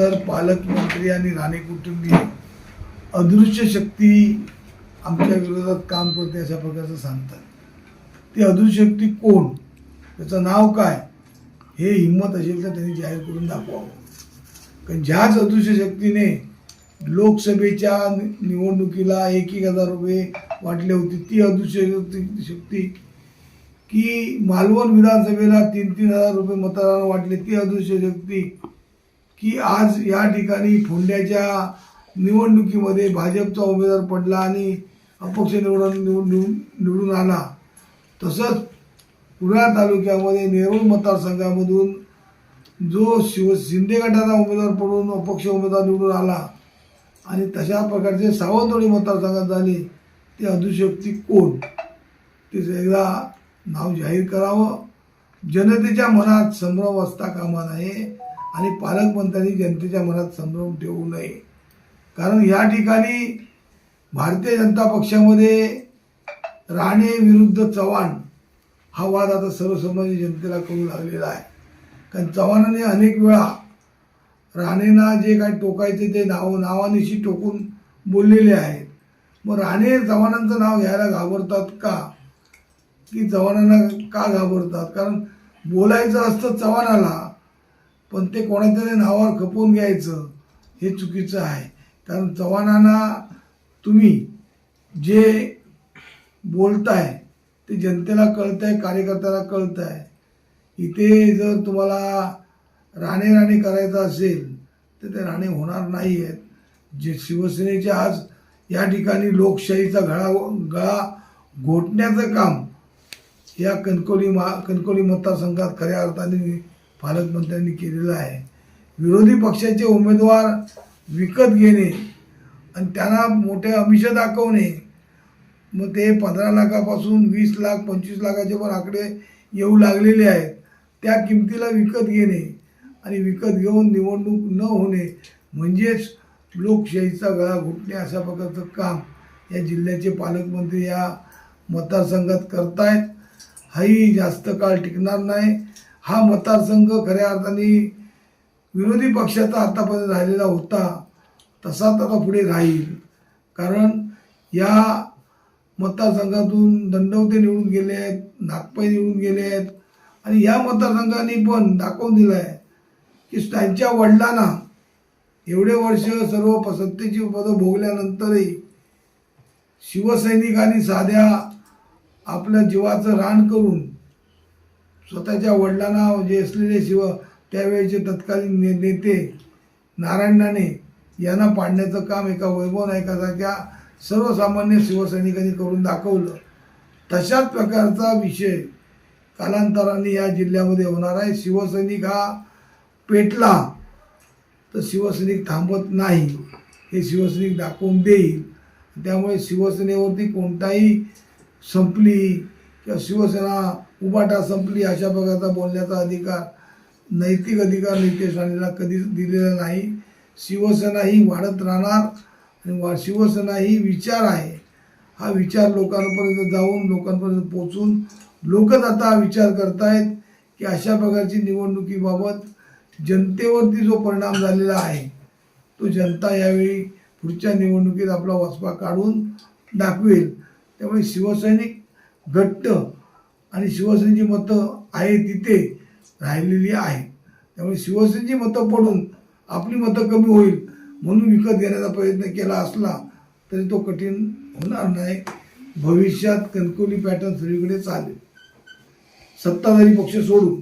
तर पालकमंत्री आणि राणे कुटुंबीय अदृश्य शक्ती आमच्या विरोधात काम करते अशा प्रकारचं सांगतात. ती अदृश्य शक्ती कोण? त्याचं नाव काय? हे हिंमत असेल तर त्यांनी जाहीर करून दाखवावं. कारण ज्याच अदृश्य शक्तीने लोकसभेच्या नि- निवडणुकीला एक एक हजार रुपये वाटले होते ती अदृश्य शक्ती- शक्ती की मालवण विधानसभेला तीन तीन हजार रुपये मतदारांना वाटले ती अदृश्य शक्ती की आज या ठिकाणी फोंड्याच्या निवडणुकीमध्ये भाजपचा उमेदवार पडला आणि अपक्ष निवडून निवडून निवडून आला. तसंच कुडाळ तालुक्यामध्ये नेरूळ मतदारसंघामधून जो शिव शिंदे गटाचा उमेदवार पडून अपक्ष उमेदवार निवडून आला आणि तशा प्रकारचे सावंतवाडी मतदारसंघात झाले ते अधुशक्ती कोण? ते एकदा नाव जाहीर करावं. जनतेच्या मनात संभ्रम असता कामा नये. आणि पालकमंत्र्यांनी जनतेच्या मनात संभ्रम ठेवू नये. कारण या ठिकाणी भारतीय जनता पक्षामध्ये राणे विरुद्ध चव्हाण हा वाद आता सर्वसामान्य जनतेला कळू लागलेला आहे. कारण चव्हाणाने अनेक वेळा राणेंना जे काही टोकायचे ते नाव नावानिशी टोकून बोललेले आहेत. मग राणे चव्हाणांचं नाव घ्यायला घाबरतात का? की चव्हाणांना का घाबरतात? कारण बोलायचं असतं चव्हाणाला पण ते कोणातरी नावावर खपवून घ्यायचं हे चुकीचं आहे. कारण चव्हाणांना तुम्ही जे बोलताय ते जनतेला कळतंय कार्यकर्त्याला कळतंय. इथे जर तुम्हाला राणे राणे करायचं असेल तर ते राणे होणार नाही आहेत जे शिवसेनेचे आज या ठिकाणी लोकशाहीचा गळा गळा घोटण्याचं काम या कणकोली मा कणकोली मतदारसंघात खऱ्या अर्थाने पालकमंत्र्यांनी केलेलं आहे. विरोधी पक्षाचे उमेदवार विकत घेणे आणि त्यांना मोठे अमिष दाखवणे मग ते पंधरा लाखापासून वीस लाख पंचवीस लाखाचे पण आकडे येऊ लागलेले आहेत. त्या किमतीला विकत घेणे आणि विकत घेऊन निवडणूक न होणे म्हणजेच लोकशाहीचा गळा घुटणे अशा प्रकारचं काम या जिल्ह्याचे पालकमंत्री या मतदारसंघात करतायत. हाही जास्त काळ टिकणार नाही. हा मतदारसंघ खऱ्या अर्थाने विरोधी पक्षाचा आतापर्यंत राहिलेला होता तसाच आता पुढे राहील. कारण या मतदारसंघातून दंडवते निवडून गेले आहेत नागपै निवडून गेले आहेत. आणि या मतदारसंघाने पण दाखवून दिलं आहे की त्यांच्या वडिलांना एवढे वर्ष सर्व सत्तेची पदं भोगल्यानंतरही शिवसैनिकांनी साध्या आपल्या जीवाचं रान करून स्वतःच्या वडिलांना जे असलेले शिव त्यावेळेचे तत्कालीन ने नेते नारायण राणे यांना पाडण्याचं काम एका वैभव नायकासारख्या सर्वसामान्य शिवसैनिकांनी करून दाखवलं. तशाच प्रकारचा विषय कालांतराने या जिल्ह्यामध्ये होणार आहे. शिवसैनिक हा पेटला तर शिवसैनिक थांबत नाही. हे शिवसैनिक दाखवून देईल. त्यामुळे शिवसेनेवरती कोणताही संपली किंवा शिवसेना उबाटा संपली अशा प्रकारचा बोलण्याचा अधिकार नैतिक अधिकार नितेश राणेला कधीच दिलेला नाही. शिवसेना ही वाढत राहणार आणि वा शिवसेना ही विचार आहे. हा विचार लोकांपर्यंत जाऊन लोकांपर्यंत पोचून लोकच आता हा विचार करतायत की अशा प्रकारची निवडणुकीबाबत जनतेवरती जो परिणाम झालेला आहे तो जनता यावेळी पुढच्या निवडणुकीत आपला वचपा काढून दाखवेल. त्यामुळे शिवसैनिक घट्ट आणि शिवसेनेची मतं आहे तिथे राहिलेली आहे. त्यामुळे शिवसेनेची मतं पडून आपली मतं कमी होईल म्हणून विकत घेण्याचा प्रयत्न केला असला तरी तो कठीण होणार नाही. भविष्यात कणकवली पॅटर्न सगळीकडे चालेल. सत्ताधारी पक्ष सोडून